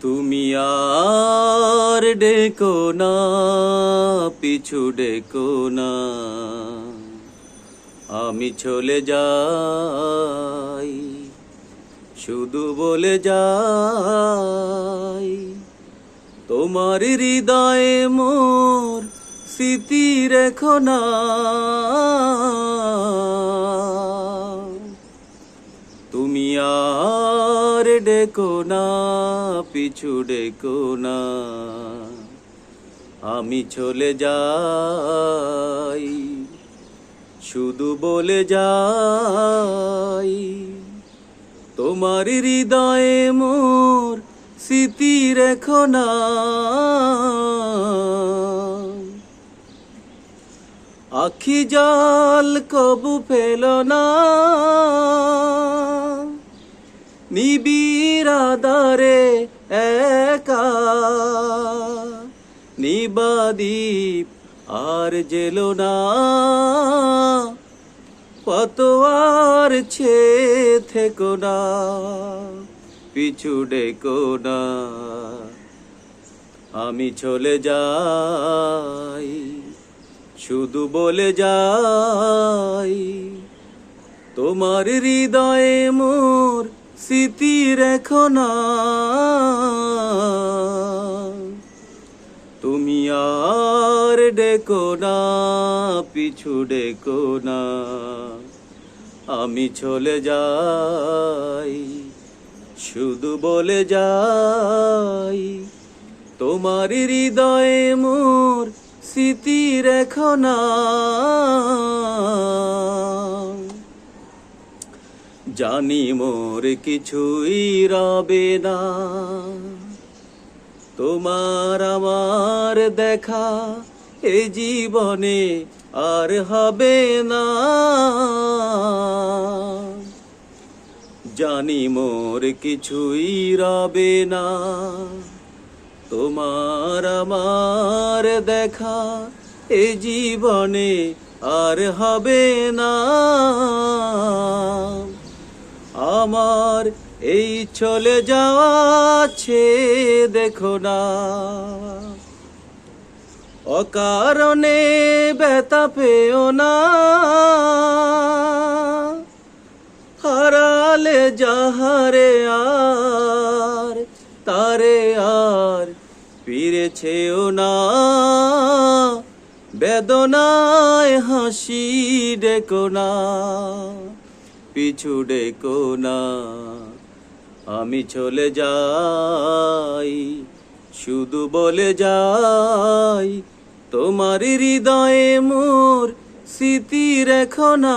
তুমি আর ডেকো না, পিছু ডেকো না। আমি চলে যাই, শুধু বলে যাই। তোমার হৃদয়ে মোর স্মৃতি রেখো না। ডেকো না পিছু ডেকো না আমি চলে যাই, শুধু বলে যাই। তোমার হৃদয়ে মোর স্মৃতি রেখো না। আখি জাল কবু ফেল না। নিবিরাদারে একা। নিবাদীপ আর জেলো না। কত আর ছে থেকো না, পিছু ডেকো না। আমি চলে যাই, শুধু বলে যাই, তোমার হৃদয়ে মোর স্মৃতি রেখো না তুমি আর ডেকো না, পিছু ডেকো না। আমি চলে যাই, শুধু বলে যাই, তোমার হৃদয়ে মোর স্মৃতি রেখো না জানি মোর কিছুই রবে না। তোমার আমার দেখা এ জীবনে আর হবে না। জানি মোর কিছুই রবে না। তোমার আমার দেখা এ জীবনে আর হবে না। আমার এই চলে যাওয়াছে দেখো না। অকারণে ব্যথা পেও না। হারালে যাহারে আর, তারে আর ফিরেছেও না। বেদনায় হাসি ডেকো না। পিছু ডেকো না আমি চলে যাই, শুধু বলে যাই তোমার হৃদয়ে মোর স্মৃতি রেখো না।